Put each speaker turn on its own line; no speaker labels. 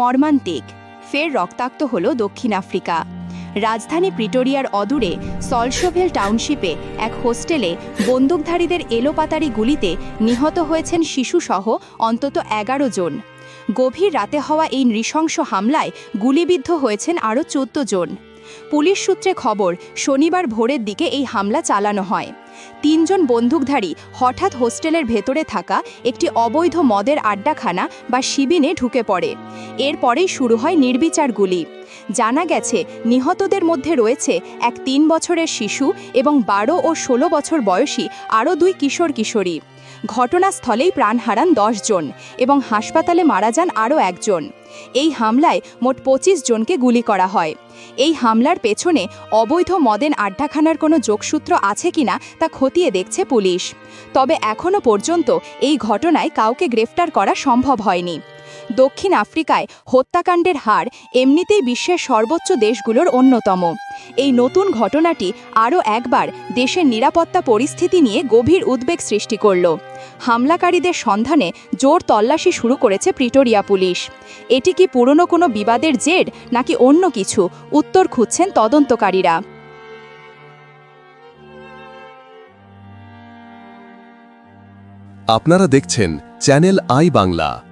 মর্মান্তিক ফের রক্তাক্ত হল দক্ষিণ আফ্রিকা। রাজধানী প্রিটোরিয়ার অদূরে সলসোভেল টাউনশিপে এক হোস্টেলে বন্দুকধারীদের এলোপাতারি গুলিতে নিহত হয়েছেন শিশুসহ অন্তত এগারো জন। গভীর রাতে হওয়া এই নৃশংস হামলায় গুলিবিদ্ধ হয়েছেন আরও চোদ্দ জন। পুলিশ সূত্রে খবর, শনিবার ভোরের দিকে এই হামলা চালানো হয়। তিনজন বন্দুকধারী হঠাৎ হোস্টেলের ভেতরে থাকা একটি অবৈধ মদের আড্ডাখানা বা শিবিনে ঢুকে পড়ে। এরপরেই শুরু হয় নির্বিচার গুলি। জানা গেছে, নিহতদের মধ্যে রয়েছে এক তিন বছরের শিশু এবং বারো ও ষোলো বছর বয়সী আরও দুই কিশোর কিশোরী ঘটনাস্থলেই প্রাণ হারান জন এবং হাসপাতালে মারা যান আরও একজন। এই হামলায় মোট পঁচিশ জনকে গুলি করা হয়। এই হামলার পেছনে অবৈধ মদেন আড্ডাখানার কোনো যোগসূত্র আছে কিনা তা খতিয়ে দেখছে পুলিশ। তবে এখনও পর্যন্ত এই ঘটনায় কাউকে গ্রেফতার করা সম্ভব হয়নি। দক্ষিণ আফ্রিকায় হত্যাকাণ্ডের হার এমনিতেই বিশ্বের সর্বোচ্চ দেশগুলোর অন্যতম। এই নতুন ঘটনাটি আরও একবার দেশের নিরাপত্তা পরিস্থিতি নিয়ে গভীর উদ্বেগ সৃষ্টি করল। হামলাকারীদের সন্ধানে জোর তল্লাশি শুরু করেছে প্রিটোরিয়া পুলিশ। এটি কি পুরনো কোনো বিবাদের জের, নাকি অন্য কিছু? উত্তর খুঁজছেন তদন্তকারীরা।
আপনারা দেখছেন চ্যানেল আই বাংলা।